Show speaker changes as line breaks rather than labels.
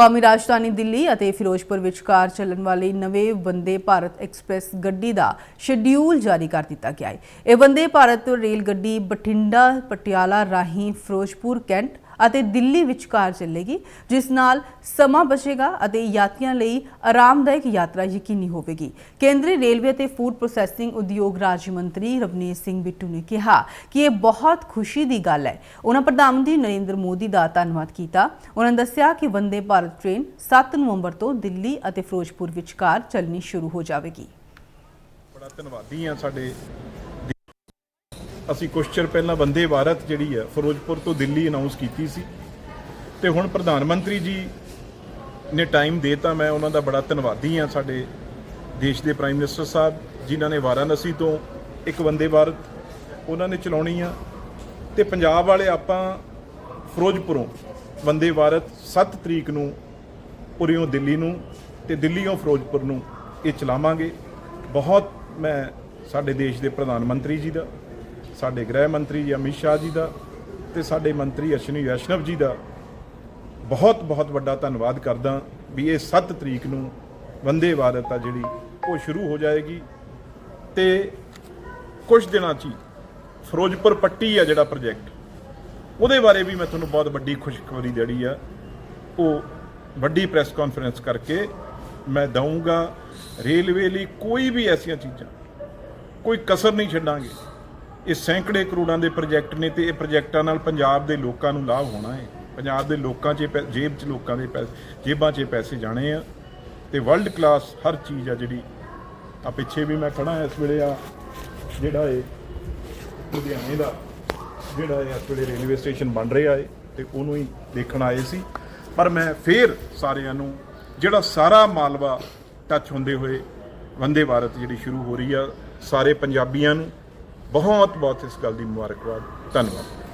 ਕੌਮੀ ਰਾਜਧਾਨੀ ਦਿੱਲੀ ਅਤੇ ਫਿਰੋਜ਼ਪੁਰ ਵਿਚਕਾਰ ਚੱਲਣ ਵਾਲੀ ਨਵੇਂ ਵੰਦੇ ਭਾਰਤ ਐਕਸਪ੍ਰੈਸ ਗੱਡੀ ਦਾ ਸ਼ਡਿਊਲ ਜਾਰੀ ਕਰ ਦਿੱਤਾ ਗਿਆ ਹੈ। ਇਹ ਵੰਦੇ ਭਾਰਤ ਰੇਲ ਗੱਡੀ ਬਠਿੰਡਾ ਪਟਿਆਲਾ ਰਾਹੀਂ ਫਿਰੋਜ਼ਪੁਰ, ਕੈਂਟ ਅਤੇ ਦਿੱਲੀ ਵਿਚਕਾਰ ਚੱਲੇਗੀ, ਜਿਸ ਨਾਲ ਸਮਾਂ ਬਚੇਗਾ ਅਤੇ ਯਾਤਰੀਆਂ ਲਈ ਆਰਾਮਦਾਇਕ ਯਾਤਰਾ ਯਕੀਨੀ ਹੋਵੇਗੀ। ਕੇਂਦਰੀ ਰੇਲਵੇ ਅਤੇ ਫੂਡ ਪ੍ਰੋਸੈਸਿੰਗ ਉਦਯੋਗ ਰਾਜ ਮੰਤਰੀ ਰਵਨੀਤ ਸਿੰਘ ਬਿੱਟੂ ਨੇ ਕਿਹਾ ਕਿ ਇਹ ਬਹੁਤ ਖੁਸ਼ੀ ਦੀ ਗੱਲ ਹੈ। ਉਹਨਾਂ ਪ੍ਰਧਾਨ ਮੰਤਰੀ ਨਰਿੰਦਰ ਮੋਦੀ ਦਾ ਧੰਨਵਾਦ ਕੀਤਾ। ਉਹਨਾਂ ਦੱਸਿਆ ਕਿ ਵੰਦੇ ਭਾਰਤ ਟ੍ਰੇਨ 7 ਨਵੰਬਰ ਤੋਂ ਦਿੱਲੀ ਅਤੇ ਫਿਰੋਜ਼ਪੁਰ ਵਿਚਕਾਰ ਚੱਲਣੀ ਸ਼ੁਰੂ ਹੋ ਜਾਵੇਗੀ।
ਬੜਾ ਧੰਨਵਾਦੀ ਆ ਸਾਡੇ ਅਸੀਂ ਕੁਛ ਚਿਰ ਪਹਿਲਾਂ ਵੰਦੇ ਭਾਰਤ ਜਿਹੜੀ ਹੈ ਫਿਰੋਜ਼ਪੁਰ ਤੋਂ ਦਿੱਲੀ ਅਨਾਉਂਸ ਕੀਤੀ ਸੀ। ਤੇ ਹੁਣ ਪ੍ਰਧਾਨ ਮੰਤਰੀ ਜੀ ਨੇ ਟਾਈਮ ਦੇਤਾ, ਮੈਂ ਉਹਨਾਂ ਦਾ ਬੜਾ ਧੰਨਵਾਦੀ ਹਾਂ ਸਾਡੇ ਦੇਸ਼ ਦੇ ਪ੍ਰਾਈਮ ਮਿਨਿਸਟਰ ਸਾਹਿਬ ਜਿਨ੍ਹਾਂ ਨੇ ਵਾਰਾਣਸੀ ਤੋਂ ਇੱਕ ਵੰਦੇ ਭਾਰਤ ਉਹਨਾਂ ਨੇ ਚਲਾਉਣੀ ਆ। ਤੇ ਪੰਜਾਬ ਵਾਲੇ ਆਪਾਂ ਫਿਰੋਜ਼ਪੁਰੋਂ ਵੰਦੇ ਭਾਰਤ 7 ਤਰੀਕ ਨੂੰ ਉਰਿਓਂ ਦਿੱਲੀ ਨੂੰ ਤੇ ਦਿੱਲੀੋਂ ਫਿਰੋਜ਼ਪੁਰ ਨੂੰ ਇਹ ਚਲਾਵਾਂਗੇ। ਬਹੁਤ ਮੈਂ ਸਾਡੇ ਦੇਸ਼ ਦੇ ਪ੍ਰਧਾਨ ਮੰਤਰੀ ਜੀ ਦਾ ਸਾਡੇ ਗ੍ਰਹਿ ਮੰਤਰੀ ਜੀ ਅਮਿਤ ਸ਼ਾਹ ਜੀ ਦਾ ਤੇ ਸਾਡੇ ਮੰਤਰੀ ਅਸ਼ਵਨੀ ਵੈਸ਼ਨਵ ਜੀ ਦਾ ਬਹੁਤ ਬਹੁਤ ਵੱਡਾ ਧੰਨਵਾਦ ਕਰਦਾ ਵੀ ਇਹ 7 ਤਰੀਕ ਨੂੰ ਵੰਦੇ ਭਾਰਤ ਆ ਜਿਹੜੀ ਉਹ ਸ਼ੁਰੂ ਹੋ ਜਾਏਗੀ। ਤੇ ਕੁਝ ਦਿਨਾਂ 'ਚ ਹੀ ਫਿਰੋਜ਼ਪੁਰ ਪੱਟੀ ਆ ਜਿਹੜਾ ਪ੍ਰੋਜੈਕਟ ਉਹਦੇ ਬਾਰੇ ਵੀ ਮੈਂ ਤੁਹਾਨੂੰ ਬਹੁਤ ਵੱਡੀ ਖੁਸ਼ਖਬਰੀ ਦੇਣੀ ਆ। ਉਹ ਵੱਡੀ ਪ੍ਰੈਸ ਕਾਨਫਰੰਸ ਕਰਕੇ ਮੈਂ ਦਊਂਗਾ। ਰੇਲਵੇ ਲਈ ਕੋਈ ਵੀ ਐਸੀਆਂ ਚੀਜ਼ਾਂ, ਕੋਈ ਕਸਰ ਨਹੀਂ ਛੱਡਾਂਗੇ। ਇਹ ਸੈਂਕੜੇ ਕਰੋੜਾਂ ਦੇ ਪ੍ਰੋਜੈਕਟ ਨੇ ਤੇ ਇਹ ਪ੍ਰੋਜੈਕਟਾਂ ਨਾਲ ਪੰਜਾਬ ਦੇ ਲੋਕਾਂ ਨੂੰ ਲਾਭ ਹੋਣਾ ਹੈ। ਪੰਜਾਬ ਦੇ ਲੋਕਾਂ 'ਚ ਪੈ- ਜੇਬ 'ਚ ਲੋਕਾਂ ਦੇ ਪੈਸੇ ਜੇਬਾਂ 'ਚ ਪੈਸੇ ਜਾਣੇ ਆ ਤੇ ਵਰਲਡ ਕਲਾਸ ਹਰ ਚੀਜ਼ ਆ ਜਿਹੜੀ। ਆ ਪਿੱਛੇ ਵੀ ਮੈਂ ਖੜਾ ਇਸ ਵੇਲੇ ਆ ਜਿਹੜਾ ਇਹ ਲੁਧਿਆਣੇ ਦਾ, ਜਿਹੜਾ ਇਹ ਇਸ ਵੇਲੇ ਰੇਲਵੇ ਸਟੇਸ਼ਨ ਬਣ ਰਿਹਾ ਏ ਤੇ ਉਹਨੂੰ ਹੀ ਦੇਖਣ ਆਏ ਸੀ। ਪਰ ਮੈਂ ਫੇਰ ਸਾਰਿਆਂ ਨੂੰ ਜਿਹੜਾ ਸਾਰਾ ਮਾਲਵਾ ਟੱਚ ਹੁੰਦੇ ਹੋਏ ਵੰਦੇ ਭਾਰਤ ਜਿਹੜੀ ਸ਼ੁਰੂ ਹੋ ਰਹੀ ਆ, ਸਾਰੇ ਪੰਜਾਬੀਆਂ ਨੂੰ ਬਹੁਤ ਬਹੁਤ ਇਸ ਗੱਲ ਦੀ ਮੁਬਾਰਕਬਾਦ। ਧੰਨਵਾਦ।